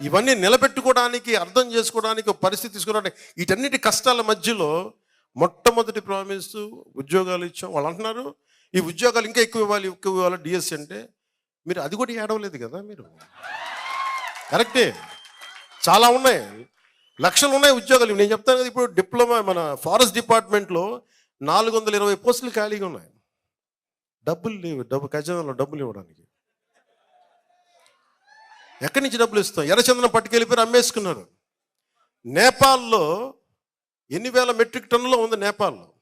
ఇవన్నీ నిలబెట్టుకోవడానికి అర్థం చేసుకోవడానికి పరిస్థితి తీసుకోవడానికి వీటన్నిటి కష్టాల మధ్యలో మొట్టమొదటి ప్రామిస్ ఉద్యోగాలు ఇచ్చాం. వాళ్ళు అంటున్నారు ఈ ఉద్యోగాలు ఇంకా ఎక్కువ ఇవ్వాలి ఎక్కువ ఇవ్వాలి డిఎస్సి అంటే మీరు అది కూడా ఏడవలేదు కదా మీరు? కరెక్టే. చాలా ఉన్నాయి. లక్షలు ఉన్నాయి ఉద్యోగాలు. నేను చెప్తాను కదా ఇప్పుడు డిప్లొమా మన ఫారెస్ట్ డిపార్ట్మెంట్లో నాలుగు వందల ఇరవై పోస్టులు ఖాళీగా ఉన్నాయి. డబ్బులు లేవు డబ్బు ఖజానాలో డబ్బులు ఇవ్వడానికి. ఎక్కడి నుంచి డబ్బులు ఇస్తాం ఎర్రచందనం పట్టుకెళ్ళిపోయి అమ్మేసుకున్నారు. నేపాల్లో ఎన్ని వేల మెట్రిక్ టన్నులో ఉంది నేపాల్లో?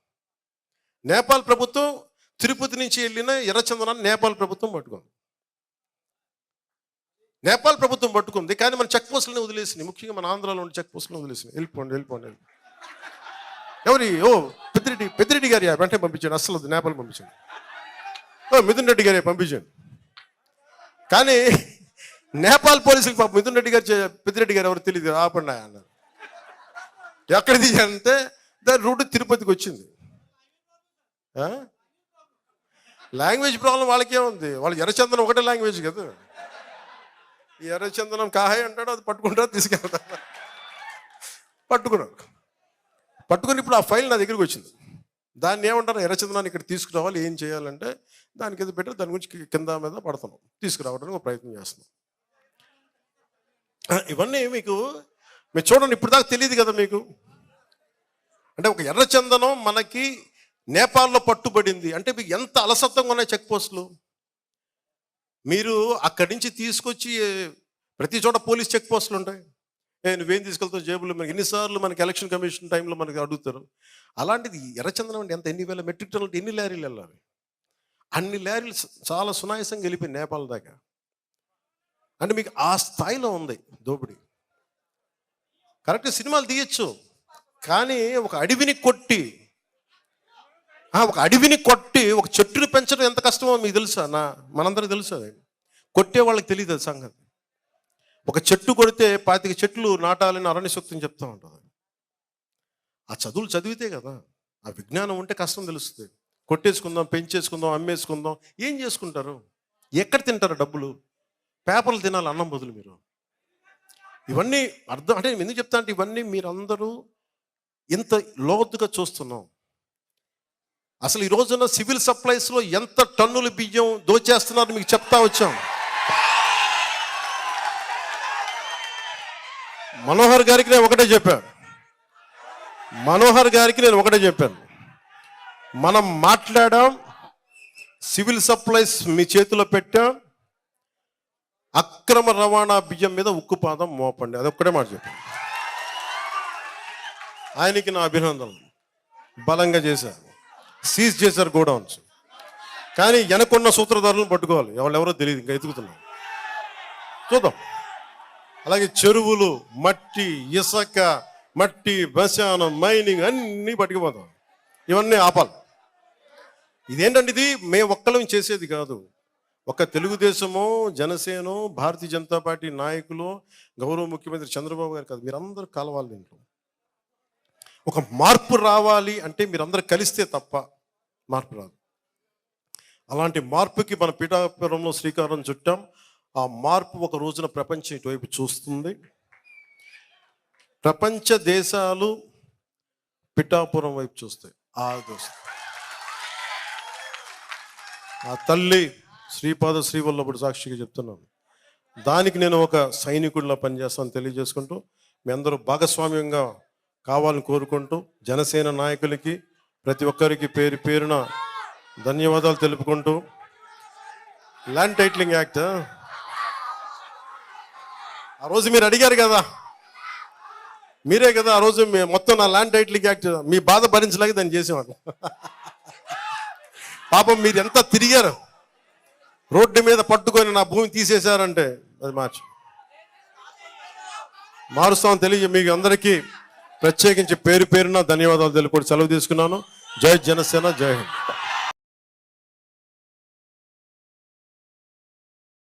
నేపాల్ ప్రభుత్వం తిరుపతి నుంచి వెళ్ళిన ఎర్రచందనాన్ని నేపాల్ ప్రభుత్వం పట్టుకుంది. నేపాల్ ప్రభుత్వం పట్టుకుంది కానీ మన చెక్ పోస్టులని వదిలేసింది. ముఖ్యంగా మన ఆంధ్రాలో ఉన్న చెక్ పోస్టులను వదిలేసింది. వెళ్ళిపోండి వెళ్ళిపోండి వెళ్ళిపోండి. ఎవరి? ఓ పెద్దిరెడ్డి పెద్దిరెడ్డి గారి వెంటనే పంపించండి. అసలు నేపాల్ పంపించండి. ఓ మిథున్ రెడ్డి గారి పంపించండి. కానీ నేపాల్ పోలీసులకు పాప మిథున్ రెడ్డి గారు పెద్దిరెడ్డి గారు ఎవరు తెలియదు ఆపండి అన్నారు. ఎక్కడ తీయాలంటే దాని రూట్ తిరుపతికి వచ్చింది. లాంగ్వేజ్ ప్రాబ్లం వాళ్ళకే ఉంది. వాళ్ళు ఎర్రచందనం ఒకటే లాంగ్వేజ్ కదా. ఈ ఎర్రచందనం కాహాయ్ అంటాడు అది పట్టుకుంటారు తీసుకెళ్తా పట్టుకున్నాడు. పట్టుకుని ఇప్పుడు ఆ ఫైల్ నా దగ్గరికి వచ్చింది. దాన్ని ఏమంటారు? ఎర్రచందనాన్ని ఇక్కడ తీసుకురావాలి ఏం చేయాలంటే దానికి ఏదో పెట్టి దాని గురించి కింద మీద పడుతున్నాం. తీసుకురావడానికి ఒక ప్రయత్నం చేస్తున్నాం. ఇవన్నీ మీకు మీరు చూడండి ఇప్పుడు దాకా తెలియదు కదా మీకు. అంటే ఒక ఎర్రచందనం మనకి నేపాల్లో పట్టుబడింది. అంటే మీకు ఎంత అలసత్వంగా ఉన్నాయి చెక్ పోస్టులు? మీరు అక్కడి నుంచి తీసుకొచ్చి ప్రతి చోట పోలీస్ చెక్ పోస్టులు ఉంటాయి. నేను నువ్వేం తీసుకెళ్తావు జేబులో? మనకి ఎన్నిసార్లు మనకి ఎలక్షన్ కమిషన్ టైంలో మనకి అడుగుతారు. అలాంటిది ఎర్రచందనం అంటే ఎంత ఎన్ని వేల మెట్రిక్ టన్నులు ఎన్ని లారీలు వెళ్ళాలి? అన్ని లారీలు చాలా సునాయాసంగా వెళ్ళిపోయి నేపాల్ దాకా. అంటే మీకు ఆ స్థాయిలో ఉంది దోపిడీ. కరెక్ట్ సినిమాలు తీయచ్చు కానీ ఒక అడవిని కొట్టి ఒక అడవిని కొట్టి ఒక చెట్టుని పెంచడం ఎంత కష్టమో మీకు తెలుసా? నా మనందరికి తెలుసు అది. కొట్టే వాళ్ళకి తెలియదు సంగతి. ఒక చెట్టు కొడితే పాతిక చెట్లు నాటాలని అరణ్య చెప్తూ చెప్తా ఉంటుంది. ఆ చదువులు చదివితే కదా ఆ విజ్ఞానం ఉంటే కష్టం తెలుస్తుంది. కొట్టేసుకుందాం పెంచేసుకుందాం అమ్మేసుకుందాం ఏం చేసుకుంటారు? ఎక్కడ తింటారు డబ్బులు? పేపర్లు తినాలి అన్నం బదులు మీరు. ఇవన్నీ అర్థం అంటే నేను ఎందుకు చెప్తా అంటే ఇవన్నీ మీరందరూ ఇంత లోతుగా చూస్తున్నాం. అసలు ఈ రోజున సివిల్ సప్లైస్లో ఎంత టన్నుల బియ్యం దోచేస్తున్నారు మీకు చెప్తా వచ్చాం. మనోహర్ గారికి నేను ఒకటే చెప్పాను. మనోహర్ గారికి నేను ఒకటే చెప్పాను. మనం మాట్లాడాం సివిల్ సప్లైస్ మీ చేతిలో పెట్టాం అక్రమ రవాణా బియ్యం మీద ఉక్కుపాదం మోపండి. అది ఒక్కడే మాట చెప్పండి ఆయనకి నా అభినందనలు. బలంగా చేశారు. సీజ్ చేశారు గోడౌన్స్. కానీ వెనకున్న సూత్రధారులను పట్టుకోవాలి. ఎవరెవరో తెలియదు ఇంకా ఎతుకుతున్నారు. చూద్దాం. అలాగే చెరువులు మట్టి ఇసక మట్టి బశానం మైనింగ్ అన్నీ పట్టుకుపోతాం. ఇవన్నీ ఆపాలి. ఇదేంటంటే ఇది? మేము ఒక్కలం చేసేది కాదు. ఒక తెలుగుదేశము జనసేనో భారతీయ జనతా పార్టీ నాయకులు గౌరవ ముఖ్యమంత్రి చంద్రబాబు గారు కాదు మీరందరూ కలవాలి దీంట్లో ఒక మార్పు రావాలి అంటే మీరందరూ కలిస్తే తప్ప మార్పు రాదు. అలాంటి మార్పుకి మన పీఠాపురంలో శ్రీకారం చుట్టాం. ఆ మార్పు ఒక రోజున ప్రపంచం ఇటువైపు చూస్తుంది. ప్రపంచ దేశాలు పిఠాపురం వైపు చూస్తాయి. ఆ దోస్త ఆ తల్లి శ్రీపాద శ్రీవల్లభుడు సాక్షిగా చెప్తున్నాను. దానికి నేను ఒక సైనికుడిలా పనిచేస్తాను తెలియజేసుకుంటూ మీ అందరూ భాగస్వామ్యంగా కావాలని కోరుకుంటూ జనసేన నాయకులకి ప్రతి ఒక్కరికి పేరు పేరున ధన్యవాదాలు తెలుపుకుంటూ ల్యాండ్ టైటిలింగ్ యాక్ట్. ఆ రోజు మీరు అడిగారు కదా మీరే కదా ఆ రోజు మొత్తం నా ల్యాండ్ టైటిలింగ్ యాక్ట్ మీ బాధ భరించలేక దాన్ని చేసేవాడు పాపం మీరు ఎంత తిరిగారు. రోడ్డు మీద పట్టుకొని నా భూమి తీసేశారంటే అది మార్చు. మారుస్తామని తెలియ మీకు అందరికీ ప్రత్యేకించి పేరు పేరున ధన్యవాదాలు తెలుపుకొని సెలవు తీసుకున్నాను. జై జనసేన జై హింద్.